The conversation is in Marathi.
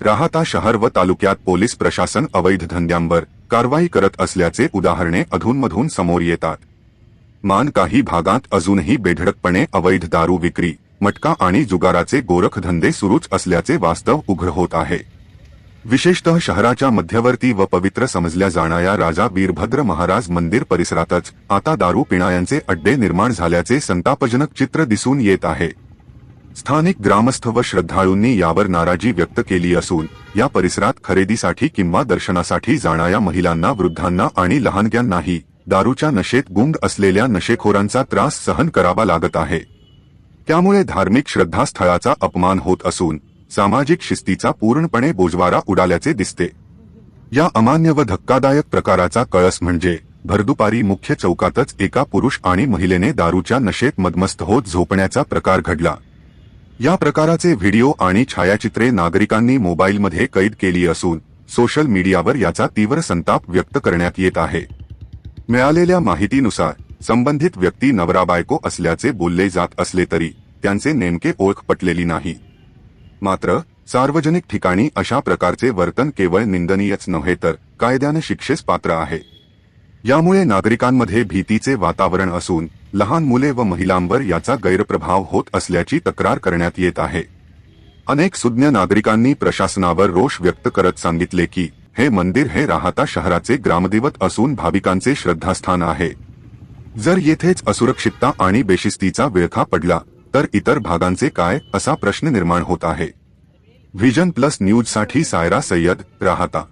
राहता शहर व तालुक्यात पोलीस प्रशासन अवैध धंद्यांवर कारवाई करत असल्याचे उदाहरणे अधूनमधून समोर येतात. मान काही भागात अजूनही बेधडकपणे अवैध दारू विक्री मटका आणि जुगाराचे गोरखधंदे सुरूच असल्याचे वास्तव उघड होत आहे. विशेषतः शहराच्या मध्यवर्ती व पवित्र समजल्या जाणाऱ्या राजा वीरभद्र महाराज मंदिर परिसरातच आता दारू पिणायांचे अड्डे निर्माण झाल्याचे संतापजनक चित्र दिसून येत आहे. स्थानिक ग्रामस्थ व श्रद्धाळूंनी यावर नाराजी व्यक्त केली असून या परिसरात खरेदीसाठी किंवा दर्शनासाठी जाणाऱ्या महिलांना वृद्धांना आणि लहानग्यांनाही दारूच्या नशेत गुंग असलेल्या नशेखोरांचा त्रास सहन करावा लागत आहे. त्यामुळे धार्मिक श्रद्धास्थळाचा अपमान होत असून सामाजिक शिस्तीचा पूर्णपणे बोजवारा उडाल्याचे दिसते. या अमान्य व धक्कादायक प्रकाराचा कळस म्हणजे भरदुपारी मुख्य चौकातच एका पुरुष आणि महिलेने दारूच्या नशेत मदमस्त होत झोपण्याचा प्रकार घडला. या प्रकाराचे व्हिडिओ आणि छायाचित्रे नागरिकांनी मोबाईलमध्ये कैद केली असून सोशल मीडियावर याचा तीव्र संताप व्यक्त करण्यात येत आहे. मिळालेल्या माहितीनुसार संबंधित व्यक्ती नवरा बायको असल्याचे बोलले जात असले तरी त्यांचे नेमके ओळख पटलेली नाही. मात्र सार्वजनिक ठिकाणी अशा प्रकारचे वर्तन केवळ निंदनीयच नव्हे तर कायद्याने शिक्षेस पात्र आहे. यामुळे नागरिकांमध्ये भीतीचे वातावरण असून लहान मुले व महिलांवर याचा गैरप्रभाव होत असल्याची तक्रार करण्यात येत आहे. अनेक सुज्ञ नागरिकांनी प्रशासनावर रोष व्यक्त करत सांगितले की हे मंदिर हे राहता शहराचे ग्रामदैवत असून भाविकांचे श्रद्धास्थान आहे. जर येथेच असुरक्षितता आणि बेशिस्तीचा विळखा पडला तर इतर भागांचे काय असा प्रश्न निर्माण होत आहे. व्हिजन प्लस न्यूजसाठी सायरा सय्यद राहता.